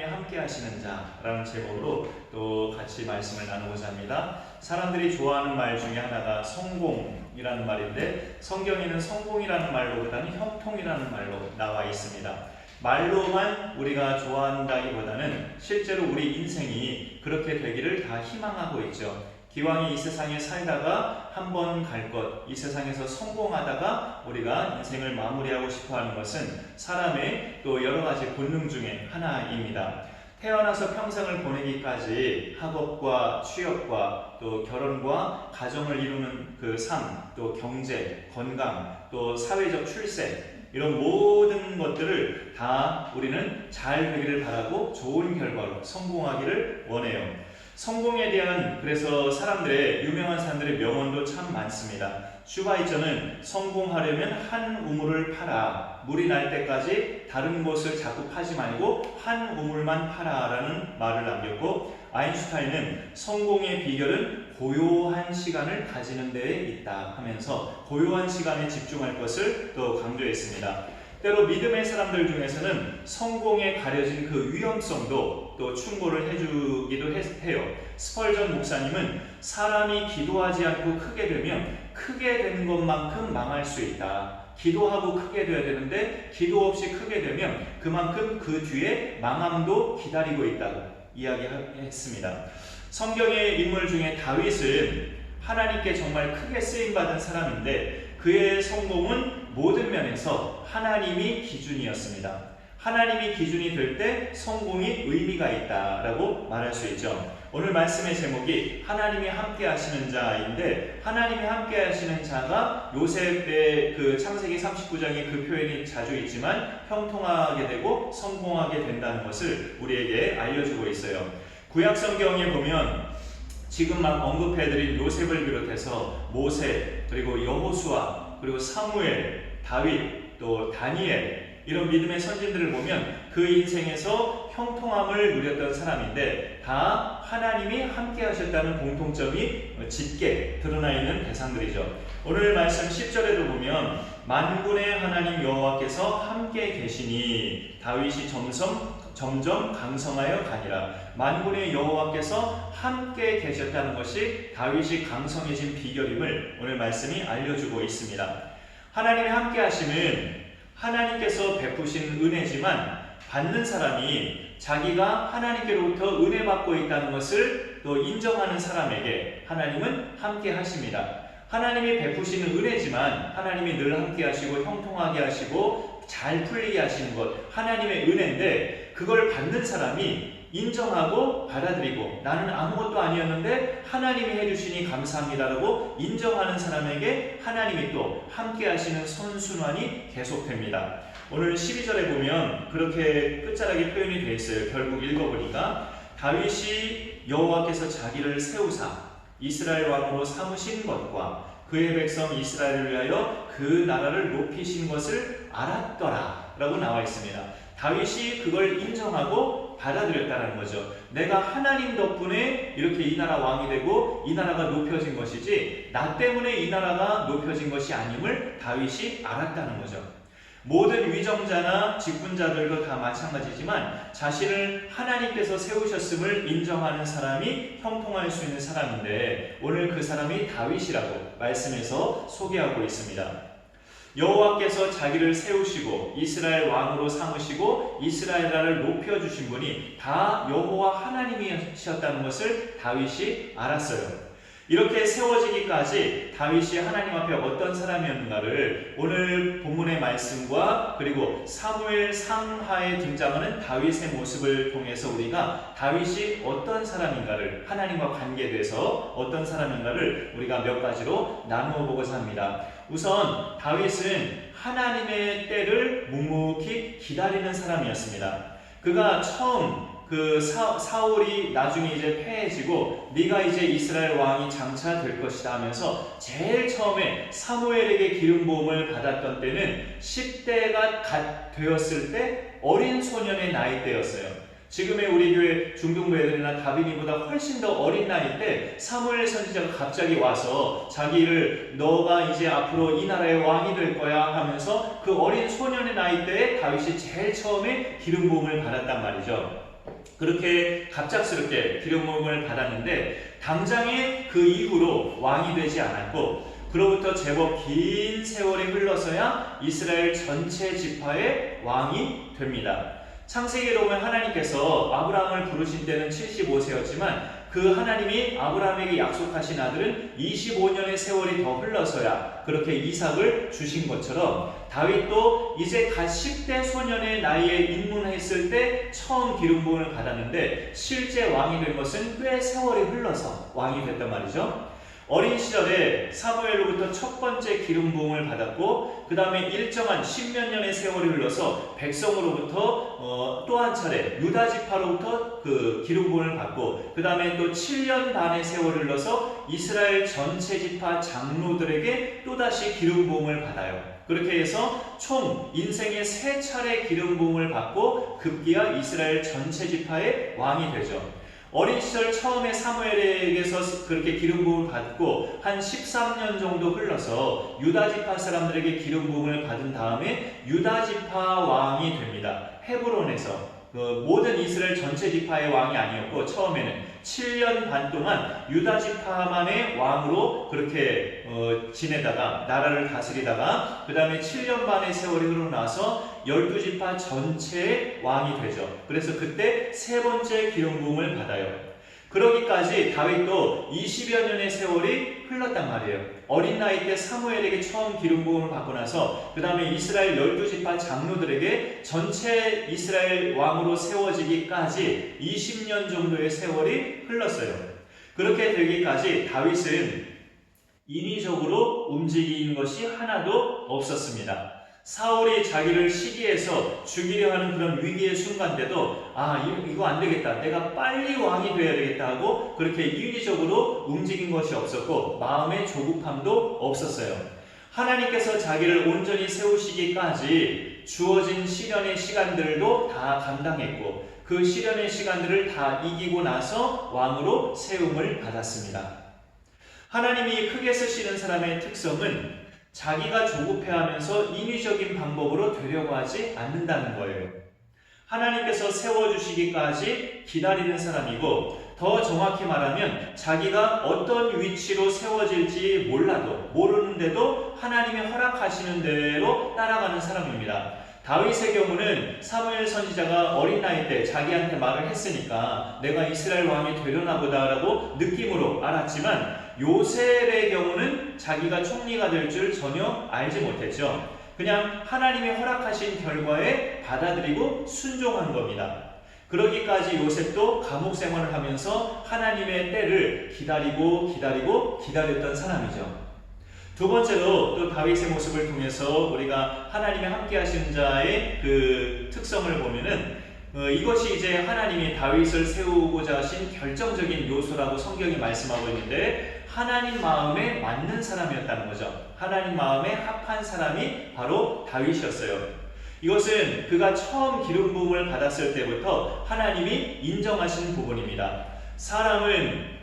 하나님이 함께 하시는 자라는 제목으로 또 같이 말씀을 나누고자 합니다. 사람들이 좋아하는 말 중에 하나가 성공이라는 말인데 성경에는 성공이라는 말로보다는 형통이라는 말로 나와 있습니다. 말로만 우리가 좋아한다기보다는 실제로 우리 인생이 그렇게 되기를 다 희망하고 있죠. 기왕이 이 세상에 살다가 한 번 갈 것, 이 세상에서 성공하다가 우리가 인생을 마무리하고 싶어 하는 것은 사람의 또 여러 가지 본능 중에 하나입니다. 태어나서 평생을 보내기까지 학업과 취업과 또 결혼과 가정을 이루는 그 삶, 또 경제, 건강, 또 사회적 출세, 이런 모든 것들을 다 우리는 잘 되기를 바라고 좋은 결과로 성공하기를 원해요. 성공에 대한 그래서 사람들의 유명한 사람들의 명언도 참 많습니다. 슈바이처는 성공하려면 한 우물을 팔아 물이 날 때까지 다른 곳을 자꾸 파지 말고 한 우물만 팔아라는 말을 남겼고 아인슈타인은 성공의 비결은 고요한 시간을 가지는 데에 있다 하면서 고요한 시간에 집중할 것을 또 강조했습니다. 때로 믿음의 사람들 중에서는 성공에 가려진 그 위험성도 또 충고를 해주기도 해요. 스펄전 목사님은 사람이 기도하지 않고 크게 되면 크게 되는 것만큼 망할 수 있다. 기도하고 크게 돼야 되는데 기도 없이 크게 되면 그만큼 그 뒤에 망함도 기다리고 있다고 이야기했습니다. 성경의 인물 중에 다윗은 하나님께 정말 크게 쓰임 받은 사람인데 그의 성공은 모든 면에서 하나님이 기준이었습니다. 하나님이 기준이 될 때 성공이 의미가 있다라고 말할 수 있죠. 오늘 말씀의 제목이 하나님이 함께 하시는 자인데 하나님이 함께 하시는 자가 요셉의 그 창세기 39장에 그 표현이 자주 있지만 형통하게 되고 성공하게 된다는 것을 우리에게 알려주고 있어요. 구약 성경에 보면 지금 막 언급해드린 요셉을 비롯해서 모세 그리고 여호수아 그리고 사무엘 다윗 또 다니엘 이런 믿음의 선진들을 보면 그 인생에서 형통함을 누렸던 사람인데 다 하나님이 함께 하셨다는 공통점이 짙게 드러나 있는 대상들이죠. 오늘 말씀 10절에도 보면 만군의 하나님 여호와께서 함께 계시니 다윗이 점점 점점 강성하여 가니라. 만군의 여호와께서 함께 계셨다는 것이 다윗이 강성해진 비결임을 오늘 말씀이 알려주고 있습니다. 하나님이 함께 하심은 하나님께서 베푸신 은혜지만 받는 사람이 자기가 하나님께로부터 은혜 받고 있다는 것을 또 인정하는 사람에게 하나님은 함께 하십니다. 하나님이 베푸시는 은혜지만 하나님이 늘 함께 하시고 형통하게 하시고 잘 풀리게 하시는 것 하나님의 은혜인데 그걸 받는 사람이 인정하고 받아들이고 나는 아무것도 아니었는데 하나님이 해주시니 감사합니다라고 인정하는 사람에게 하나님이 또 함께 하시는 선순환이 계속됩니다. 오늘 12절에 보면 그렇게 끝자락에 표현이 되어 있어요. 결국 읽어보니까 다윗이 여호와께서 자기를 세우사 이스라엘 왕으로 삼으신 것과 그의 백성 이스라엘을 위하여 그 나라를 높이신 것을 알았더라 라고 나와 있습니다. 다윗이 그걸 인정하고 받아들였다는 거죠. 내가 하나님 덕분에 이렇게 이 나라 왕이 되고 이 나라가 높여진 것이지 나 때문에 이 나라가 높여진 것이 아님을 다윗이 알았다는 거죠. 모든 위정자나 직분자들도 다 마찬가지지만 자신을 하나님께서 세우셨음을 인정하는 사람이 형통할 수 있는 사람인데 오늘 그 사람이 다윗이라고 말씀에서 소개하고 있습니다. 여호와께서 자기를 세우시고 이스라엘 왕으로 삼으시고 이스라엘 나라를 높여 주신 분이 다 여호와 하나님이셨다는 것을 다윗이 알았어요. 이렇게 세워지기까지 다윗이 하나님 앞에 어떤 사람이었는가를 오늘 본문의 말씀과 그리고 사무엘 상하에 등장하는 다윗의 모습을 통해서 우리가 다윗이 어떤 사람인가를 하나님과 관계돼서 어떤 사람인가를 우리가 몇 가지로 나누어 보고자 합니다. 우선 다윗은 하나님의 때를 묵묵히 기다리는 사람이었습니다. 그가 처음 그 사, 사울이 나중에 이제 패해지고 네가 이제 이스라엘 왕이 장차 될 것이다 하면서 제일 처음에 사무엘에게 기름 부음을 받았던 때는 10대가 갓 되었을 때 어린 소년의 나이 때였어요. 지금의 우리 교회 중등부 애들이나 다빈이보다 훨씬 더 어린 나이 때 사무엘 선지자가 갑자기 와서 자기를 너가 이제 앞으로 이 나라의 왕이 될 거야 하면서 그 어린 소년의 나이 때에 다윗이 제일 처음에 기름 부음을 받았단 말이죠. 그렇게 갑작스럽게 기름 부음을 받았는데 당장에 그 이후로 왕이 되지 않았고 그로부터 제법 긴 세월이 흘러서야 이스라엘 전체 지파의 왕이 됩니다. 창세기로 보면 하나님께서 아브라함을 부르신 때는 75세였지만 그 하나님이 아브라함에게 약속하신 아들은 25년의 세월이 더 흘러서야 그렇게 이삭을 주신 것처럼 다윗도 이제 갓 10대 소년의 나이에 입문했을 때 처음 기름 부음을 받았는데 실제 왕이 된 것은 꽤 세월이 흘러서 왕이 됐단 말이죠. 어린 시절에 사무엘로부터 첫 번째 기름 부음을 받았고 그 다음에 일정한 십몇 년의 세월이 흘러서 백성으로부터 어, 또 한 차례 유다 지파로부터 그 기름 부음을 받고 그 다음에 또 7년 반의 세월이 흘러서 이스라엘 전체 지파 장로들에게 또 다시 기름 부음을 받아요. 그렇게 해서 총 인생의 세 차례 기름 부음을 받고 급기야 이스라엘 전체 지파의 왕이 되죠. 어린 시절 처음에 사무엘에게서 그렇게 기름 부음을 받고 한 13년 정도 흘러서 유다 지파 사람들에게 기름 부음을 받은 다음에 유다 지파 왕이 됩니다. 헤브론에서 그 모든 이스라엘 전체 지파의 왕이 아니었고 처음에는 7년 반 동안 유다 지파만의 왕으로 그렇게 어, 지내다가 나라를 다스리다가 그 다음에 7년 반의 세월이 흐르나서 열두 지파 전체의 왕이 되죠. 그래서 그때 세 번째 기름 부음을 받아요. 그러기까지 다윗도 20여 년의 세월이 흘렀단 말이에요. 어린 나이 때 사무엘에게 처음 기름 부음을 받고 나서 그 다음에 이스라엘 열두 지파 장로들에게 전체 이스라엘 왕으로 세워지기까지 20년 정도의 세월이 흘렀어요. 그렇게 되기까지 다윗은 인위적으로 움직인 것이 하나도 없었습니다. 사울이 자기를 시기해서 죽이려 하는 그런 위기의 순간 때도 아 이거 안 되겠다 내가 빨리 왕이 되어야 되겠다 하고 그렇게 인위적으로 움직인 것이 없었고 마음의 조급함도 없었어요. 하나님께서 자기를 온전히 세우시기까지 주어진 시련의 시간들도 다 감당했고 그 시련의 시간들을 다 이기고 나서 왕으로 세움을 받았습니다. 하나님이 크게 쓰시는 사람의 특성은 자기가 조급해하면서 인위적인 방법으로 되려고 하지 않는다는 거예요. 하나님께서 세워주시기까지 기다리는 사람이고 더 정확히 말하면 자기가 어떤 위치로 세워질지 몰라도 모르는데도 하나님이 허락하시는 대로 따라가는 사람입니다. 다윗의 경우는 사무엘 선지자가 어린 나이 때 자기한테 말을 했으니까 내가 이스라엘 왕이 되려나 보다라고 느낌으로 알았지만 요셉의 경우는 자기가 총리가 될 줄 전혀 알지 못했죠. 그냥 하나님이 허락하신 결과에 받아들이고 순종한 겁니다. 그러기까지 요셉도 감옥 생활을 하면서 하나님의 때를 기다리고 기다리고 기다렸던 사람이죠. 두 번째로 또 다윗의 모습을 통해서 우리가 하나님의 함께 하시는 자의 그 특성을 보면은 어, 이것이 이제 하나님이 다윗을 세우고자 하신 결정적인 요소라고 성경이 말씀하고 있는데 하나님 마음에 맞는 사람이었다는 거죠. 하나님 마음에 합한 사람이 바로 다윗이었어요. 이것은 그가 처음 기름 부음을 받았을 때부터 하나님이 인정하신 부분입니다. 사람은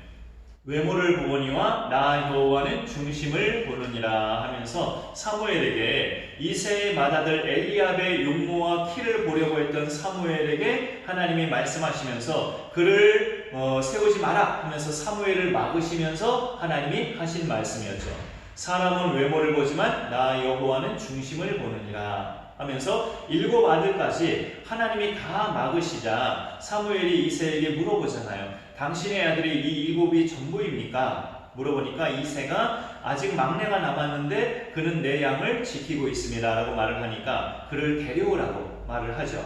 외모를 보거니와 나 여호와는 중심을 보느니라 하면서 사무엘에게 이세의 맏아들 엘리압의 용모와 키를 보려고 했던 사무엘에게 하나님이 말씀하시면서 그를 어, 세우지 마라 하면서 사무엘을 막으시면서 하나님이 하신 말씀이었죠. 사람은 외모를 보지만 나 여호와는 중심을 보느니라 하면서 일곱 아들까지 하나님이 다 막으시자 사무엘이 이세에게 물어보잖아요. 당신의 아들이 이 일곱이 전부입니까? 물어보니까 이세가 아직 막내가 남았는데 그는 내 양을 지키고 있습니다. 라고 말을 하니까 그를 데려오라고 말을 하죠.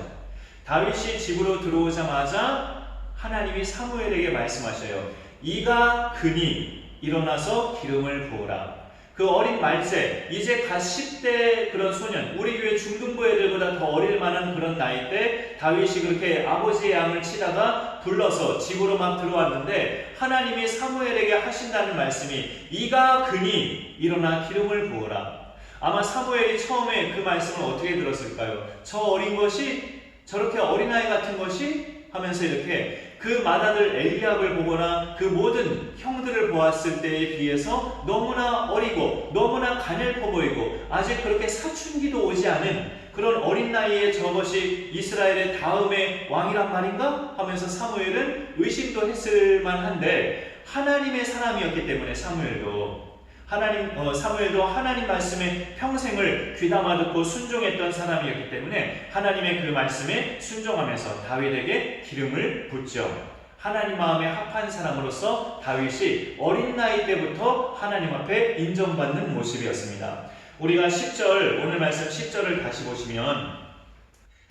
다윗이 집으로 들어오자마자 하나님이 사무엘에게 말씀하셔요. 이가 그니 일어나서 기름을 부으라. 그 어린 말세, 이제 갓 10대 그런 소년, 우리 교회 중등부 애들보다 더 어릴 만한 그런 나이 때 다윗이 그렇게 아버지의 양을 치다가 불러서 집으로 막 들어왔는데 하나님이 사무엘에게 하신다는 말씀이 이가 그니 일어나 기름을 부어라. 아마 사무엘이 처음에 그 말씀을 어떻게 들었을까요? 저 어린 것이 저렇게 어린아이 같은 것이 하면서 이렇게 그 맏아들 엘리압을 보거나 그 모든 형들을 보았을 때에 비해서 너무나 어리고 너무나 가늘퍼 보이고 아직 그렇게 사춘기도 오지 않은 그런 어린 나이에 저것이 이스라엘의 다음의 왕이란 말인가? 하면서 사무엘은 의심도 했을 만한데 하나님의 사람이었기 때문에 사무엘도 하나님 어, 사무엘도 하나님 말씀에 평생을 귀담아 듣고 순종했던 사람이었기 때문에 하나님의 그 말씀에 순종하면서 다윗에게 기름을 붓죠. 하나님 마음에 합한 사람으로서 다윗이 어린 나이 때부터 하나님 앞에 인정받는 모습이었습니다. 우리가 10절 오늘 말씀 10절을 다시 보시면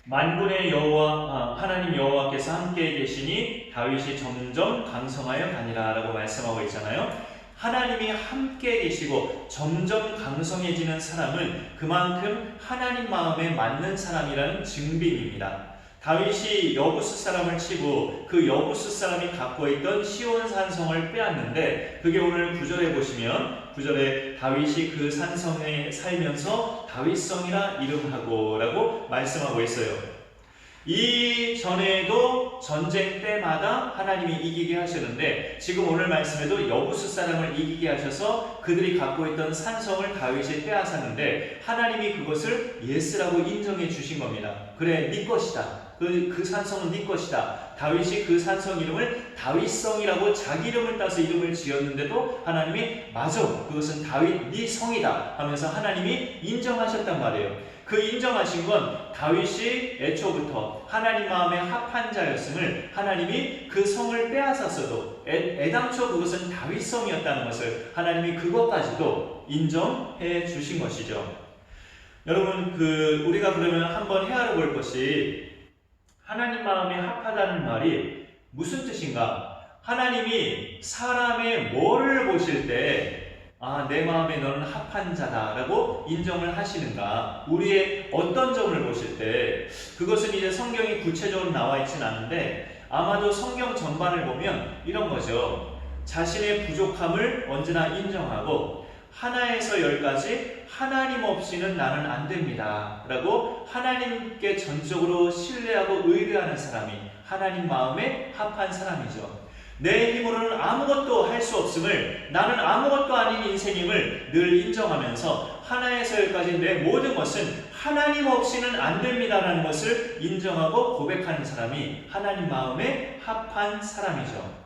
만군의 여호와 아, 하나님 여호와께서 함께 계시니 다윗이 점점 강성하여 가니라라고 말씀하고 있잖아요. 하나님이 함께 계시고 점점 강성해지는 사람은 그만큼 하나님 마음에 맞는 사람이라는 증빙입니다. 다윗이 여부스 사람을 치고 그 여부스 사람이 갖고 있던 시온 산성을 빼앗는데 그게 오늘 구절에 보시면 구절에 다윗이 그 산성에 살면서 다윗성이라 이름하고라고 말씀하고 있어요. 이 전에도 전쟁 때마다 하나님이 이기게 하시는데 지금 오늘 말씀에도 여부스 사람을 이기게 하셔서 그들이 갖고 있던 산성을 다윗이 빼앗았는데 하나님이 그것을 예스라고 인정해 주신 겁니다. 그래 네 것이다. 그, 그 산성은 네 것이다. 다윗이 그 산성 이름을 다윗성이라고 자기 이름을 따서 이름을 지었는데도 하나님이 맞아 그것은 다윗 네 성이다 하면서 하나님이 인정하셨단 말이에요. 그 인정하신 건 다윗이 애초부터 하나님 마음에 합한 자였음을 하나님이 그 성을 빼앗았어도 애, 애당초 그것은 다윗 성이었다는 것을 하나님이 그것까지도 인정해 주신 것이죠. 여러분 그 우리가 그러면 한번 헤아려 볼 것이 하나님 마음에 합하다는 말이 무슨 뜻인가? 하나님이 사람의 뭐를 보실 때 아, 내 마음에 너는 합한 자다라고 인정을 하시는가? 우리의 어떤 점을 보실 때 그것은 이제 성경이 구체적으로 나와 있진 않은데 아마도 성경 전반을 보면 이런 거죠. 자신의 부족함을 언제나 인정하고 하나에서 열까지 하나님 없이는 나는 안 됩니다. 라고 하나님께 전적으로 신뢰하고 의뢰하는 사람이 하나님 마음에 합한 사람이죠. 내 힘으로는 아무것도 할 수 없음을 나는 아무것도 아닌 인생임을 늘 인정하면서 하나에서 열까지 내 모든 것은 하나님 없이는 안 됩니다라는 것을 인정하고 고백하는 사람이 하나님 마음에 합한 사람이죠.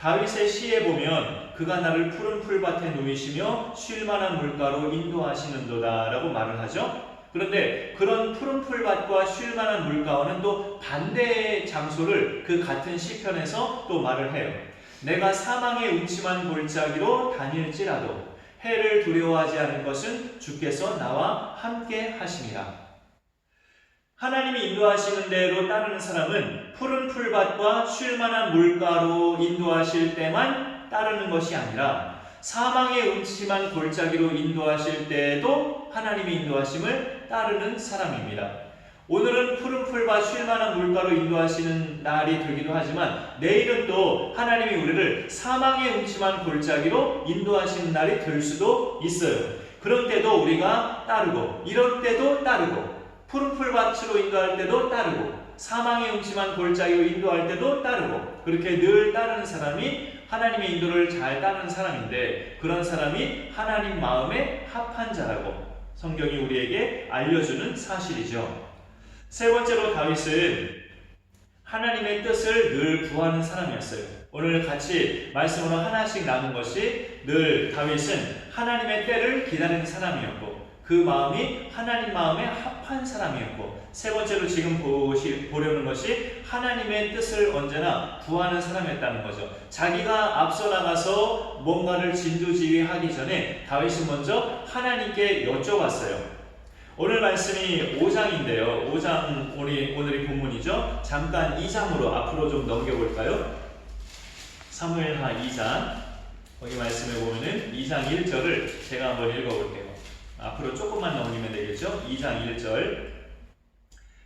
다윗의 시에 보면 그가 나를 푸른 풀밭에 누이시며 쉴 만한 물가로 인도하시는도다라고 말을 하죠. 그런데 그런 푸른 풀밭과 쉴 만한 물가와는 또 반대의 장소를 그 같은 시편에서 또 말을 해요. 내가 사망의 음침한 골짜기로 다닐지라도 해를 두려워하지 않을 것은 주께서 나와 함께 하심이라. 하나님이 인도하시는 대로 따르는 사람은 푸른 풀밭과 쉴 만한 물가로 인도하실 때만 따르는 것이 아니라 사망의 음침한 골짜기로 인도하실 때에도 하나님의 인도하심을 따르는 사람입니다. 오늘은 푸른 풀밭 쉴 만한 물가로 인도하시는 날이 되기도 하지만 내일은 또 하나님이 우리를 사망의 음침한 골짜기로 인도하시는 날이 될 수도 있어요. 그런 때도 우리가 따르고 이럴 때도 따르고 푸른 풀밭으로 인도할 때도 따르고 사망의 음침한 골짜기로 인도할 때도 따르고 그렇게 늘 따르는 사람이 하나님의 인도를 잘 따르는 사람인데 그런 사람이 하나님 마음에 합한 자라고 성경이 우리에게 알려주는 사실이죠. 세 번째로 다윗은 하나님의 뜻을 늘 구하는 사람이었어요. 오늘 같이 말씀으로 하나씩 나눈 것이 늘 다윗은 하나님의 때를 기다리는 사람이었고 그 마음이 하나님 마음에 합한 사람이었고 세 번째로 지금 보시, 보려는 것이 하나님의 뜻을 언제나 구하는 사람이었다는 거죠. 자기가 앞서 나가서 뭔가를 진두지휘하기 전에 다윗은 먼저 하나님께 여쭤봤어요. 오늘 말씀이 5장인데요. 5장 우리 오늘이 본문이죠. 잠깐 2장으로 앞으로 좀 넘겨볼까요? 사무엘하 2장 거기 말씀에 보면은 2장 1절을 제가 한번 읽어볼게요. 앞으로 조금만 넘기면 되겠죠? 2장 1절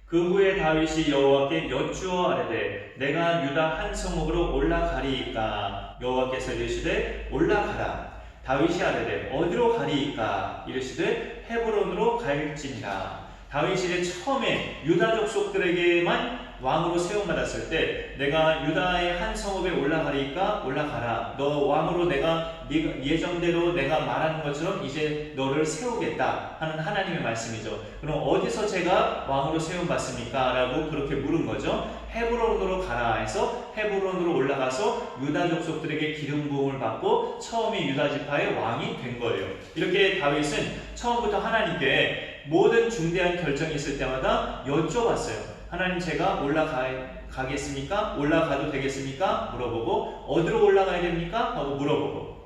그 후에 다윗이 여호와께 여쭈어 아뢰되 내가 유다 한 성읍으로 올라가리이까 여호와께서 이르시되 올라가라 다윗이 아뢰되 어디로 가리이까 이르시되 헤브론으로 갈지니라. 다윗이 처음에 유다 족속들에게만 왕으로 세움받았을 때 내가 유다의 한 성읍에 올라가리까 올라가라. 너 왕으로 내가 네- 예정대로 내가 말하는 것처럼 이제 너를 세우겠다 하는 하나님의 말씀이죠. 그럼 어디서 제가 왕으로 세움받습니까? 라고 그렇게 물은 거죠. 헤브론으로 가라 해서 헤브론으로 올라가서 유다 족속들에게 기름 부음을 받고 처음에 유다 지파의 왕이 된 거예요. 이렇게 다윗은 처음부터 하나님께 모든 중대한 결정이 있을 때마다 여쭤봤어요. 하나님 제가 올라가겠습니까? 올라가도 되겠습니까? 물어보고 어디로 올라가야 됩니까? 하고 물어보고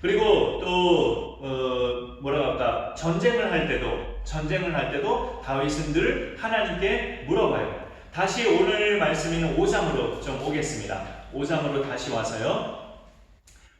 그리고 또 어, 뭐라고 할까 전쟁을 할 때도 전쟁을 할 때도 다윗은 늘 하나님께 물어봐요. 다시 오늘 말씀 있는 5장으로 좀 오겠습니다. 5장으로 다시 와서요.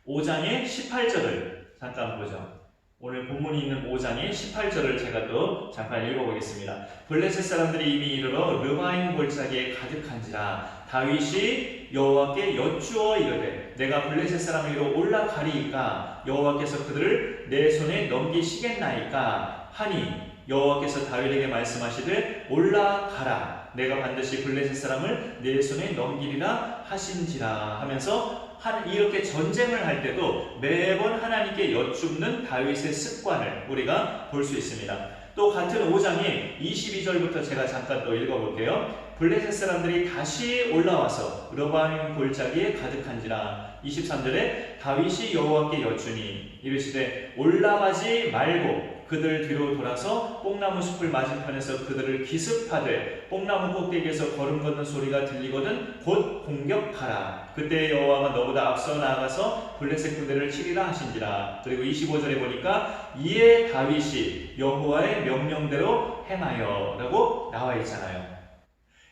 5장의 18절을 잠깐 보죠. 오늘 본문이 있는 5장의 18절을 제가 또 잠깐 읽어보겠습니다. 블레셋 사람들이 이미 이르러 르바임 골짜기에 가득한지라 다윗이 여호와께 여쭈어 이르되 내가 블레셋 사람에게로 올라가리이까? 여호와께서 그들을 내 손에 넘기시겠나이까? 하니 여호와께서 다윗에게 말씀하시되 올라가라. 내가 반드시 블레셋 사람을 내 손에 넘기리라 하신지라 하면서 한 이렇게 전쟁을 할 때도 매번 하나님께 여쭙는 다윗의 습관을 우리가 볼 수 있습니다. 또 같은 5장의 22절부터 제가 잠깐 또 읽어볼게요. 블레셋 사람들이 다시 올라와서 르바임 골짜기에 가득한지라 23절에 다윗이 여호와께 여쭈니 이르시되 올라가지 말고 그들 뒤로 돌아서 뽕나무 숲을 맞은편에서 그들을 기습하되 뽕나무 꼭대기에서 걸음 걷는 소리가 들리거든 곧 공격하라. 그때 여호와가 너보다 앞서 나아가서 블레셋 군대를 치리라 하신지라. 그리고 25절에 보니까 이에 다윗이 여호와의 명령대로 행하여라고 나와 있잖아요.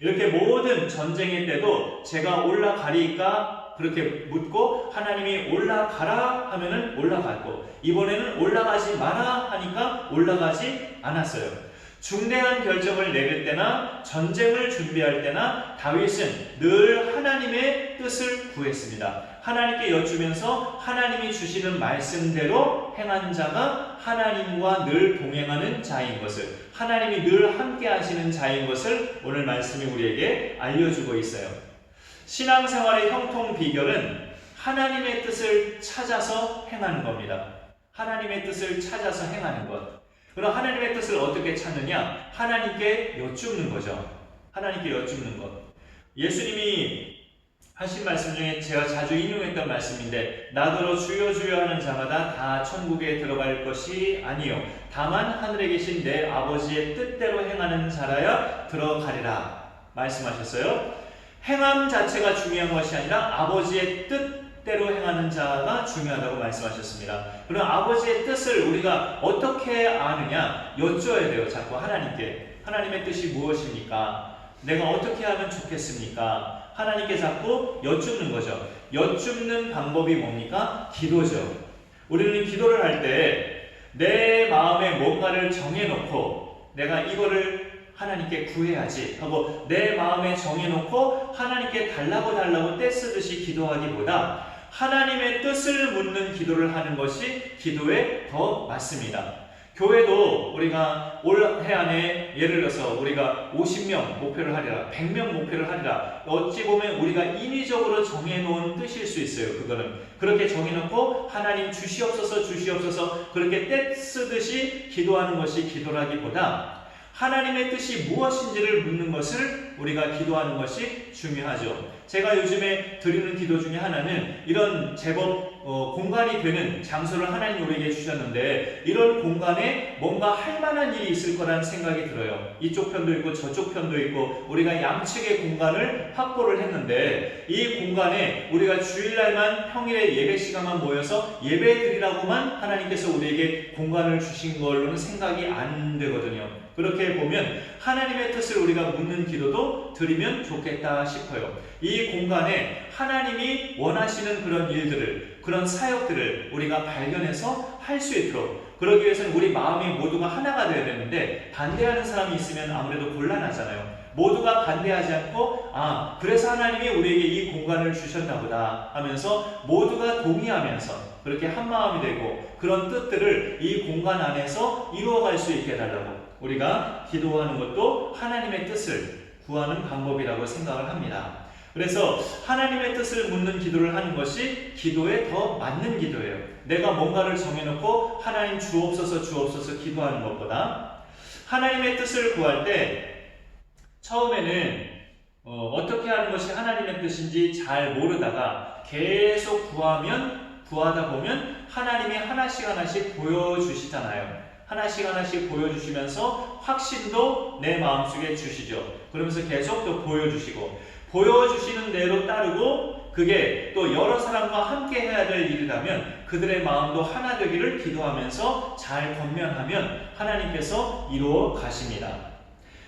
이렇게 모든 전쟁의 때도 제가 올라가리까 그렇게 묻고 하나님이 올라가라 하면은 올라갔고 이번에는 올라가지 마라 하니까 올라가지 않았어요. 중대한 결정을 내릴 때나 전쟁을 준비할 때나 다윗은 늘 하나님의 뜻을 구했습니다. 하나님께 여쭈면서 하나님이 주시는 말씀대로 행한 자가 하나님과 늘 동행하는 자인 것을 하나님이 늘 함께 하시는 자인 것을 오늘 말씀이 우리에게 알려주고 있어요. 신앙생활의 형통 비결은 하나님의 뜻을 찾아서 행하는 겁니다. 하나님의 뜻을 찾아서 행하는 것. 그럼 하나님의 뜻을 어떻게 찾느냐? 하나님께 여쭙는 거죠. 하나님께 여쭙는 것. 예수님이 하신 말씀 중에 제가 자주 인용했던 말씀인데 나더러 주여 주여 하는 자마다 다 천국에 들어갈 것이 아니요 다만 하늘에 계신 내 아버지의 뜻대로 행하는 자라야 들어가리라 말씀하셨어요. 행함 자체가 중요한 것이 아니라 아버지의 뜻대로 행하는 자가 중요하다고 말씀하셨습니다. 그럼 아버지의 뜻을 우리가 어떻게 아느냐 여쭤야 돼요. 자꾸 하나님께 하나님의 뜻이 무엇입니까? 내가 어떻게 하면 좋겠습니까? 하나님께 자꾸 여쭙는 거죠. 여쭙는 방법이 뭡니까? 기도죠. 우리는 기도를 할 때 내 마음에 뭔가를 정해놓고 내가 이거를 하나님께 구해야지 하고 내 마음에 정해놓고 하나님께 달라고 달라고 떼쓰듯이 기도하기보다 하나님의 뜻을 묻는 기도를 하는 것이 기도에 더 맞습니다. 교회도 우리가 올해 안에 예를 들어서 우리가 50명 목표를 하리라, 100명 목표를 하리라. 어찌 보면 우리가 인위적으로 정해놓은 뜻일 수 있어요. 그거는 그렇게 정해놓고 하나님 주시옵소서 주시옵소서 그렇게 떼쓰듯이 기도하는 것이 기도라기보다 하나님의 뜻이 무엇인지를 묻는 것을 우리가 기도하는 것이 중요하죠. 제가 요즘에 드리는 기도 중에 하나는 이런 제법 어, 공간이 되는 장소를 하나님 우리에게 주셨는데 이런 공간에 뭔가 할 만한 일이 있을 거라는 생각이 들어요. 이쪽 편도 있고 저쪽 편도 있고 우리가 양측의 공간을 확보를 했는데 이 공간에 우리가 주일날만 평일에 예배 시간만 모여서 예배 드리라고만 하나님께서 우리에게 공간을 주신 걸로는 생각이 안 되거든요. 그렇게 보면 하나님의 뜻을 우리가 묻는 기도도 드리면 좋겠다 싶어요. 이 공간에 하나님이 원하시는 그런 일들을, 그런 사역들을 우리가 발견해서 할 수 있도록 그러기 위해서는 우리 마음이 모두가 하나가 되어야 되는데 반대하는 사람이 있으면 아무래도 곤란하잖아요. 모두가 반대하지 않고 아 그래서 하나님이 우리에게 이 공간을 주셨나 보다 하면서 모두가 동의하면서 그렇게 한 마음이 되고 그런 뜻들을 이 공간 안에서 이루어갈 수 있게 해달라고 우리가 기도하는 것도 하나님의 뜻을 구하는 방법이라고 생각을 합니다. 그래서 하나님의 뜻을 묻는 기도를 하는 것이 기도에 더 맞는 기도예요. 내가 뭔가를 정해놓고 하나님 주옵소서 주옵소서 기도하는 것보다 하나님의 뜻을 구할 때 처음에는 어, 떻게 하는 것이 하나님의 뜻인지 잘 모르다가 계속 구하면 구하다 보면 하나님이 하나씩 하나씩 보여주시잖아요. 하나씩 하나씩 보여주시면서 확신도 내 마음속에 주시죠. 그러면서 계속 또 보여주시고 보여주시는 대로 따르고 그게 또 여러 사람과 함께 해야 될 일이라면 그들의 마음도 하나 되기를 기도하면서 잘 권면하면 하나님께서 이루어 가십니다.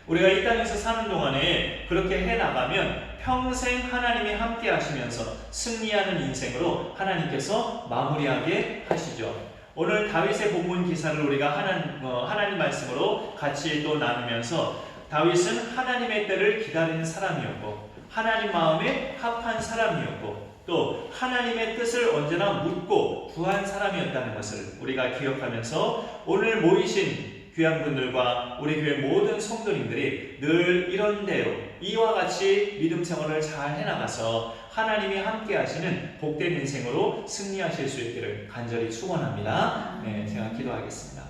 우리가 이 땅에서 사는 동안에 그렇게 해 나가면 평생 하나님이 함께 하시면서 승리하는 인생으로 하나님께서 마무리하게 하시죠. 오늘 다윗의 본문 기사를 우리가 하나님, 어, 하나님 말씀으로 같이 또 나누면서 다윗은 하나님의 때를 기다리는 사람이었고 하나님 마음에 합한 사람이었고 또 하나님의 뜻을 언제나 묻고 구한 사람이었다는 것을 우리가 기억하면서 오늘 모이신 귀한 분들과 우리 교회 모든 성도님들이 늘 이런 대로 이와 같이 믿음 생활을 잘 해나가서 하나님이 함께 하시는 복된 인생으로 승리하실 수 있기를 간절히 축원합니다. 네, 제가 기도하겠습니다.